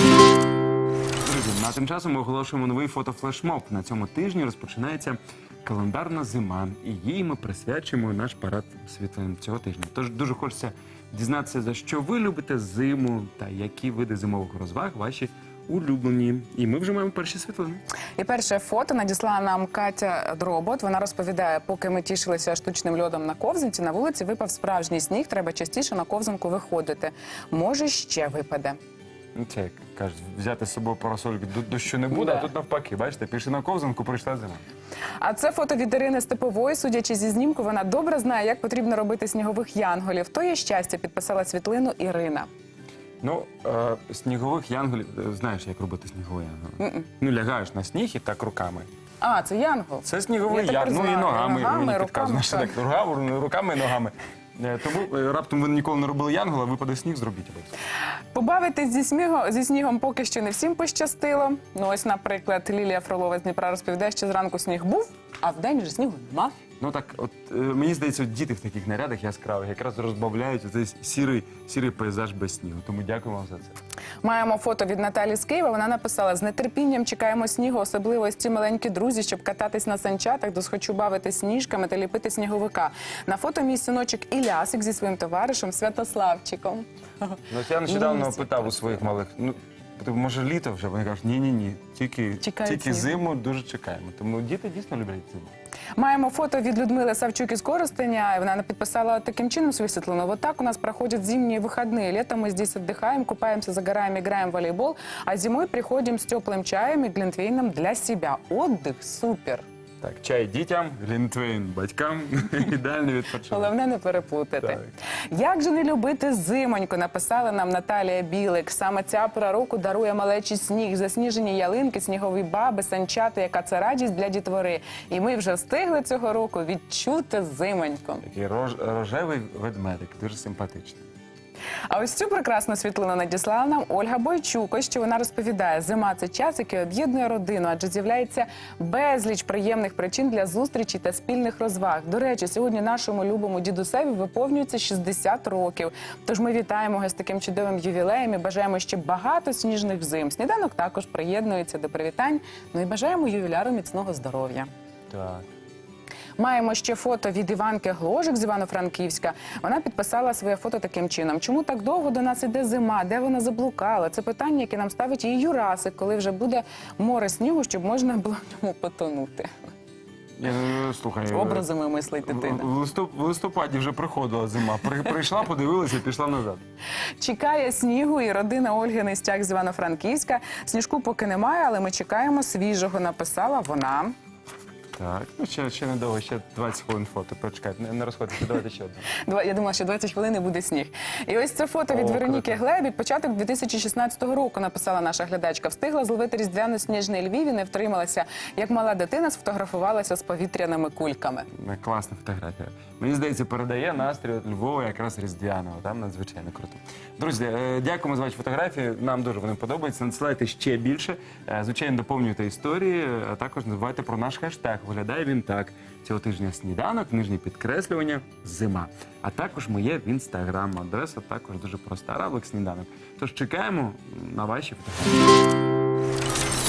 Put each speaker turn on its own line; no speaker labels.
Друзі, а тим часом ми оголошуємо новий фотофлешмоб. На цьому тижні розпочинається календарна зима, і їй ми присвячуємо наш парад світлин цього тижня. Тож дуже хочеться дізнатися, за що ви любите зиму та які види зимових розваг ваші улюблені. І ми вже маємо перші світлини.
І перше фото надіслала нам Катя Дробот. Вона розповідає, поки ми тішилися штучним льодом на ковзанці, на вулиці випав справжній сніг. Треба частіше на ковзанку виходити. Може, ще випаде.
Ну, це як кажуть, взяти з собою парасольки до дощу не буде,
Да.
а тут навпаки, бачите, пішли на ковзанку, прийшла зима.
А це фото від Ірини Степової. Судячи зі знімку, вона добре знає, як потрібно робити снігових янголів. То є щастя, підписала світлину Ірина.
Ну, е, снігових янголів, е, знаєш, як робити сніговий янгол? Ну, лягаєш на сніг і так руками.
А, це янгол.
Це сніговий
Я тепер
янгол. Ну і
знаю.
ногами,
Ногами,
мені
руками,
підказує, що
так.
так, руками, руками і ногами. Е, Тому е, раптом ви ніколи не робили янгола, випаде сніг, зробіть.
Побавитись зі, сміго, зі снігом поки що не всім пощастило. Ну ось, наприклад, Лілія Фролова з Дніпра розповідає, що зранку сніг був, а вдень вже снігу нема.
Ну так, от е, мені здається, от діти в таких нарядах яскравих якраз розбавляють цей сірий, сірий пейзаж без снігу. Тому дякую вам за це.
Маємо фото від Наталі з Києва. Вона написала: з нетерпінням чекаємо снігу, особливо ось ці маленькі друзі, щоб кататись на санчатах, досхочу бавити сніжками та ліпити сніговика. На фото мій синочок Ілясик зі своїм товаришем Святославчиком.
Ну, от я нещодавно питав у своїх малих, ну, типу, може літо вже? Вони кажуть, ні-ні ні, тільки,
Чекають
тільки
снігу.
зиму дуже чекаємо. Тому діти дійсно люблять зиму.
Маємо фото від Людмили Савчук із Коростеня. Вона підписала таким чином свою світлину. Вот так у нас проходят зимние выходные. Летом мы здесь отдыхаем, купаемся, загораем, играем в волейбол, а зимой приходим с теплым чаем и глинтвейном для себя. Отдых супер.
Так, чай дітям, глінтвейн батькам, ідеальний відпочинок.
Головне не переплутати.
Так.
Як же не любити зимоньку? Написала нам Наталія Білик. Саме ця пора року дарує малечий сніг, засніжені ялинки, снігові баби, санчата, яка це радість для дітвори. І ми вже встигли цього року відчути зимоньку.
Такий рож, рожевий ведмедик, дуже симпатичний.
А ось цю прекрасну світлину надіслала нам Ольга Бойчук. Ось що вона розповідає: зима це час, який об'єднує родину, адже з'являється безліч приємних причин для зустрічі та спільних розваг. До речі, сьогодні нашому любому дідусеві виповнюється 60 років. Тож ми вітаємо його з таким чудовим ювілеєм і бажаємо ще багато сніжних зим. Сніданок також приєднується до привітань. Ну і бажаємо ювіляру міцного здоров'я.
Так.
Маємо ще фото від Іванки Гложик з Івано-Франківська. Вона підписала своє фото таким чином. Чому так довго до нас іде зима? Де вона заблукала? Це питання, яке нам ставить її Юрасик, коли вже буде море снігу, щоб можна було в ньому потонути.
Ну, слухай,
Образами мислить дитина.
в, листоп- в листопаді вже приходила зима. При, прийшла, подивилася і пішла назад.
Чекає снігу і родина Ольги Нестяк з Івано-Франківська. Сніжку поки немає, але ми чекаємо свіжого. Написала вона.
Так, ну ще, ще недовго, ще 20 хвилин фото. Почекайте, не, не розходьтеся, давайте ще одне.
Два- Я думала, що 20 хвилин і буде сніг. І ось це фото від
О,
Вероніки
круто.
Глебі. Початок 2016 року написала наша глядачка. Встигла зловити різдвяно-сніжний Львів і не втрималася. Як мала дитина сфотографувалася з повітряними кульками.
Е, Класна фотографія. Мені здається, передає настрій от Львова якраз різдвяного. Там надзвичайно круто. Друзі, е, дякуємо за ваші фотографії. Нам дуже вони подобаються. Надсилайте ще більше. Е, Звичайно, доповнюйте історії, а також не забувайте про наш хештег. Виглядає він так. Цього тижня сніданок, нижнє підкреслювання, зима. А також моє в інстаграм. Адреса також дуже проста. Равлик сніданок. Тож чекаємо на ваші фотографії.